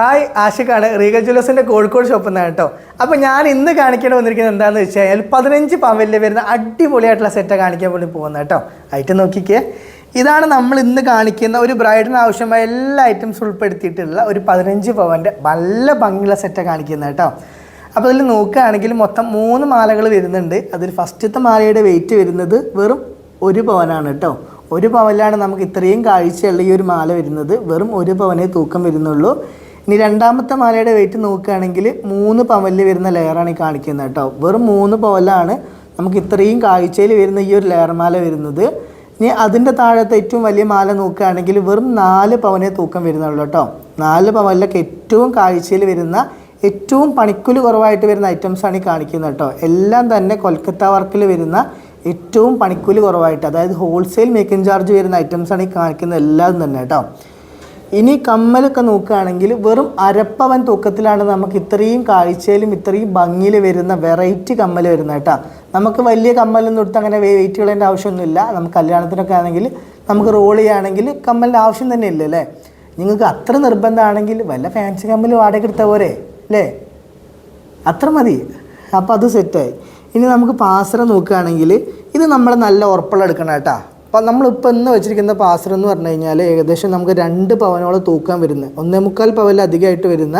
Hi ആഷിഖാണ്. റീഗൽ ജ്വല്ലേഴ്സിന്റെ കോഴിക്കോട് ഷോപ്പിൽ നിന്നാണ് കേട്ടോ. അപ്പോൾ ഞാൻ ഇന്ന് കാണിക്കാൻ വന്നിരിക്കുന്നത് എന്താണെന്ന് വെച്ച് കഴിഞ്ഞാൽ പതിനഞ്ച് പവലിൽ വരുന്ന അടിപൊളിയായിട്ടുള്ള സെറ്റാണ് കാണിക്കാൻ വേണ്ടി പോകുന്നത് കേട്ടോ. ഐറ്റം നോക്കിക്കേ. ഇതാണ് നമ്മൾ ഇന്ന് കാണിക്കുന്ന ഒരു ബ്രൈഡിന് ആവശ്യമായ എല്ലാ ഐറ്റംസ് ഉൾപ്പെടുത്തിയിട്ടുള്ള ഒരു പതിനഞ്ച് പവന്റെ നല്ല ഭംഗിയുള്ള സെറ്റാണ് കാണിക്കുന്നത് കേട്ടോ. അപ്പോൾ ഇതിൽ നോക്കുകയാണെങ്കിൽ മൊത്തം മൂന്ന് മാലകൾ വരുന്നുണ്ട്. അതിൽ ഫസ്റ്റത്തെ മാലയുടെ വെയിറ്റ് വരുന്നത് വെറും ഒരു പവനാണ് കേട്ടോ. ഒരു പവനിലാണ് നമുക്ക് ഇത്രയും കാഴ്ചയുള്ള ഈ ഒരു മാല വരുന്നത്. വെറും ഒരു പവനേ തൂക്കം വരുന്നുള്ളൂ. ഇനി രണ്ടാമത്തെ മാലയുടെ വെയിറ്റ് നോക്കുകയാണെങ്കിൽ മൂന്ന് പവലിൽ വരുന്ന ലെയറാണ് ഈ കാണിക്കുന്നത് കേട്ടോ. വെറും മൂന്ന് പവലാണ് നമുക്ക് ഇത്രയും കാഴ്ചയിൽ വരുന്ന ഈ ഒരു ലെയർ മാല വരുന്നത്. ഇനി അതിന്റെ താഴത്തെ ഏറ്റവും വലിയ മാല നോക്കുകയാണെങ്കിൽ വെറും നാല് പവനെ തൂക്കം വരുന്നുള്ളൂ കേട്ടോ. നാല് പവനിലൊക്കെ ഏറ്റവും കാഴ്ചയിൽ വരുന്ന ഏറ്റവും പണിക്കൂലി കുറവായിട്ട് വരുന്ന ഐറ്റംസ് ആണ് ഈ കാണിക്കുന്നത് കേട്ടോ. എല്ലാം തന്നെ കൊൽക്കത്ത വർക്കിൽ വരുന്ന ഏറ്റവും പണിക്കൂലി കുറവായിട്ട് അതായത് ഹോൾസെയിൽ മേക്കിംഗ് ചാർജ് വരുന്ന ഐറ്റംസ് ആണ് ഈ കാണിക്കുന്നത് എല്ലാം തന്നെ കേട്ടോ. ഇനി കമ്മലൊക്കെ നോക്കുകയാണെങ്കിൽ വെറും അരപ്പവൻ തൂക്കത്തിലാണ് നമുക്ക് ഇത്രയും കാഴ്ചയിലും ഇത്രയും ഭംഗിയിൽ വരുന്ന വെറൈറ്റി കമ്മൽ വരുന്നത് കേട്ടോ. നമുക്ക് വലിയ കമ്മലൊന്നും എടുത്ത് അങ്ങനെ വെയിറ്റ് കളയേണ്ട ആവശ്യമൊന്നുമില്ല. നമുക്ക് കല്യാണത്തിനൊക്കെ ആണെങ്കിൽ നമുക്ക് റോൾ ചെയ്യുകയാണെങ്കിൽ കമ്മലിന്റെ ആവശ്യം തന്നെ ഇല്ല അല്ലേ? നിങ്ങൾക്ക് അത്ര നിർബന്ധമാണെങ്കിൽ വല്ല ഫാൻസി കമ്മൽ വാടക എടുത്ത പോരെ അല്ലേ? അത്ര മതി. അപ്പോൾ അത് സെറ്റായി ഇനി നമുക്ക് പാസറ നോക്കുകയാണെങ്കിൽ ഇത് നമ്മൾ നല്ല ഉറപ്പുള്ള എടുക്കണം കേട്ടോ. അപ്പം നമ്മളിപ്പോൾ ഇന്ന് വെച്ചിരിക്കുന്ന പാസർ എന്ന് പറഞ്ഞു കഴിഞ്ഞാൽ ഏകദേശം നമുക്ക് രണ്ട് പവനോളം തൂക്കാൻ വരുന്ന ഒന്നേ മുക്കാൽ പവനിൽ അധികമായിട്ട് വരുന്ന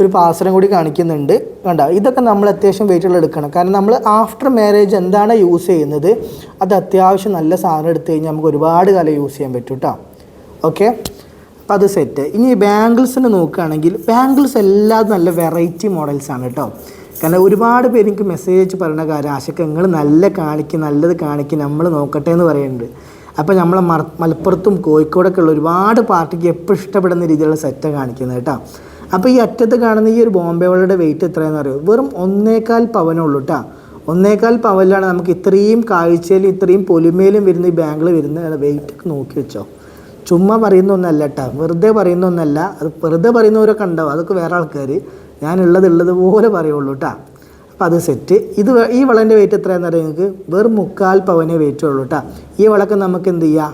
ഒരു പാസരം കൂടി കാണിക്കുന്നുണ്ട്. കണ്ടോ? ഇതൊക്കെ നമ്മൾ അത്യാവശ്യം വെയിറ്റുള്ള എടുക്കണം. കാരണം നമ്മൾ ആഫ്റ്റർ മാരേജ് എന്താണ് യൂസ് ചെയ്യുന്നത്? അത് അത്യാവശ്യം നല്ല സാധനം എടുത്തു കഴിഞ്ഞാൽ നമുക്ക് ഒരുപാട് കാലം യൂസ് ചെയ്യാൻ പറ്റും കേട്ടോ ഓക്കെ അപ്പം അത് സെറ്റ് ഇനി ബാംഗിൾസിന് നോക്കുകയാണെങ്കിൽ ബാംഗിൾസ് എല്ലാം നല്ല വെറൈറ്റി മോഡൽസാണ് കേട്ടോ കാരണം ഒരുപാട് പേര് എനിക്ക് മെസ്സേജ് പറയുന്ന കാര്യം ആശക്ക നിങ്ങൾ നല്ല കാണിക്ക് നല്ലത് കാണിക്കും നമ്മൾ നോക്കട്ടെ എന്ന് പറയുന്നുണ്ട് അപ്പോൾ നമ്മളെ മ മലപ്പുറത്തും കോഴിക്കോടൊക്കെ ഉള്ള ഒരുപാട് പാർട്ടിക്ക് എപ്പോഴും ഇഷ്ടപ്പെടുന്ന രീതിയിലുള്ള സെറ്റാണ് കാണിക്കുന്നത് കേട്ടോ. അപ്പോൾ ഈ അറ്റത്ത് കാണുന്ന ഈ ഒരു ബോംബെ വള്ളയുടെ വെയിറ്റ് എത്രയാണെന്ന് അറിയോ? വെറും ഒന്നേകാൽ പവനുള്ളൂ കേട്ടോ ഒന്നേകാൽ പവനിലാണ് നമുക്ക് ഇത്രയും കാഴ്ചയിലും ഇത്രയും പൊലിമയിലും വരുന്ന ഈ ബാങ്കിൾ വരുന്ന വെയിറ്റ് നോക്കി വെച്ചോ. ചുമ്മാ പറയുന്ന ഒന്നല്ല കേട്ടോ. വെറുതെ പറയുന്ന ഒന്നല്ല. അത് വെറുതെ പറയുന്നവരൊക്കെ ഉണ്ടാവും അതൊക്കെ വേറെ ആൾക്കാർ ഞാനുള്ളത് ഉള്ളത് പോലെ പറയുള്ളൂ കേട്ടോ. അപ്പോൾ അത് സെറ്റ് ഇത് ഈ വളന്റെ വെയിറ്റ് എത്രയാണെന്ന് അറിയാം നിങ്ങൾക്ക് വെറും മുക്കാൽ പവനേ വെയിറ്റ് ഉള്ളൂ കേട്ടോ. ഈ വളക്ക് നമുക്ക് എന്ത് ചെയ്യാം?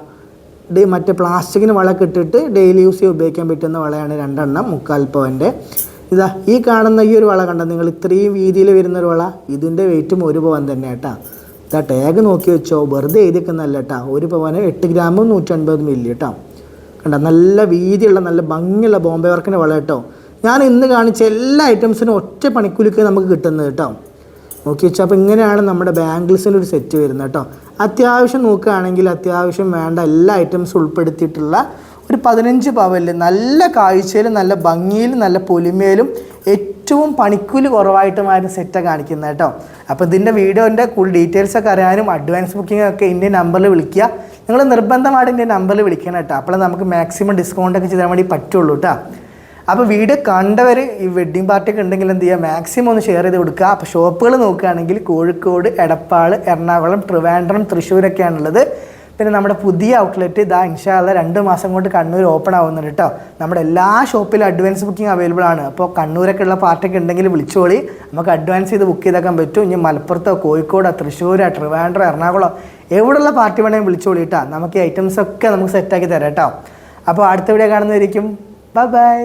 ഡേ മറ്റേ പ്ലാസ്റ്റിക്കിന് വളക്ക് ഇട്ടിട്ട് ഡെയിലി യൂസ് ചെയ്യാൻ ഉപയോഗിക്കാൻ പറ്റുന്ന വളയാണ് രണ്ടെണ്ണം മുക്കാൽ പവന്റെ ഇതാ ഈ കാണുന്ന ഈ ഒരു വള കണ്ടോ? നിങ്ങൾ ഇത്രയും വീതിയിൽ വരുന്ന ഒരു വള. ഇതിന്റെ വെയിറ്റും ഒരു പവൻ തന്നെ കേട്ടോ. ഇതാ ടാഗ് നോക്കി വെച്ചോ. വെറുതെ എഴുതിക്കുന്നല്ല കേട്ടോ ഒരു പവന് എട്ട് ഗ്രാമും നൂറ്റൻപത് മില്ലി കേട്ടോ കണ്ട നല്ല വീതിയുള്ള നല്ല ഭംഗിയുള്ള ബോംബെ വർക്കിന്റെ വള കേട്ടോ ഞാൻ ഇന്ന് കാണിച്ച എല്ലാ ഐറ്റംസിനും ഒറ്റ പണിക്കൂലിക്ക് നമുക്ക് കിട്ടുന്നത് കേട്ടോ നോക്കി വെച്ചാൽ അപ്പോൾ ഇങ്ങനെയാണ് നമ്മുടെ ബാംഗിൾസിന്റെ ഒരു സെറ്റ് വരുന്നത് കേട്ടോ അത്യാവശ്യം നോക്കുകയാണെങ്കിൽ അത്യാവശ്യം വേണ്ട എല്ലാ ഐറ്റംസും ഉൾപ്പെടുത്തിയിട്ടുള്ള ഒരു പതിനഞ്ച് പവലിൽ നല്ല കാഴ്ചയിലും നല്ല ഭംഗിയിലും നല്ല പൊലിമയിലും ഏറ്റവും പണിക്കൂലി കുറവായിട്ടുമായിരുന്നു സെറ്റാണ് കാണിക്കുന്നത് കേട്ടോ. അപ്പോൾ ഇതിന്റെ വീഡിയോന്റെ കൂടുതൽ ഡീറ്റെയിൽസ് ഒക്കെ അറിയാനും അഡ്വാൻസ് ബുക്കിംഗ് ഒക്കെ ഇതിന്റെ നമ്പറിൽ വിളിക്കുക. നിങ്ങൾ നിർബന്ധമായിട്ട് ഇതിന്റെ നമ്പറിൽ വിളിക്കണം കേട്ടോ. അപ്പോൾ നമുക്ക് മാക്സിമം ഡിസ്കൗണ്ട് ഒക്കെ ചെയ്താൽ വേണ്ടി പറ്റുള്ളൂ കേട്ടോ അപ്പോൾ വീഡിയോ കണ്ടവർ ഈ വെഡ്ഡിങ് പാർട്ടിയൊക്കെ ഉണ്ടെങ്കിൽ എന്ത് ചെയ്യുക മാക്സിമം ഒന്ന് ഷെയർ ചെയ്ത് കൊടുക്കുക. അപ്പോൾ ഷോപ്പുകൾ നോക്കുകയാണെങ്കിൽ കോഴിക്കോട് എടപ്പാൾ എറണാകുളം ട്രിവാൻഡ്രം തൃശ്ശൂരൊക്കെയാണുള്ളത്. പിന്നെ നമ്മുടെ പുതിയ ഔട്ട്ലെറ്റ് ഇതാ ഇൻഷാല്ല രണ്ട് മാസം കൊണ്ട് കണ്ണൂർ ഓപ്പൺ ആവുന്നുണ്ട് കേട്ടോ നമ്മുടെ എല്ലാ ഷോപ്പിലും അഡ്വാൻസ് ബുക്കിംഗ് അവൈലബിൾ ആണ്. അപ്പോൾ കണ്ണൂരൊക്കെ ഉള്ള പാർട്ടൊക്കെ ഉണ്ടെങ്കിൽ വിളിച്ചോളി. നമുക്ക് അഡ്വാൻസ് ചെയ്ത് ബുക്ക് ചെയ്തേക്കാൻ പറ്റും. ഇനി മലപ്പുറത്തോ കോഴിക്കോടോ തൃശ്ശൂരോ ട്രിവാൻഡ്രോ എറണാകുളം എവിടെയുള്ള പാർട്ടി വേണമെങ്കിൽ വിളിച്ചോളി കേട്ടോ നമുക്ക് ഈ ഐറ്റംസ് ഒക്കെ നമുക്ക് സെറ്റാക്കി തരാം കേട്ടോ അപ്പോൾ അടുത്ത വീഡിയോ കാണുന്നതായിരിക്കും. Bye bye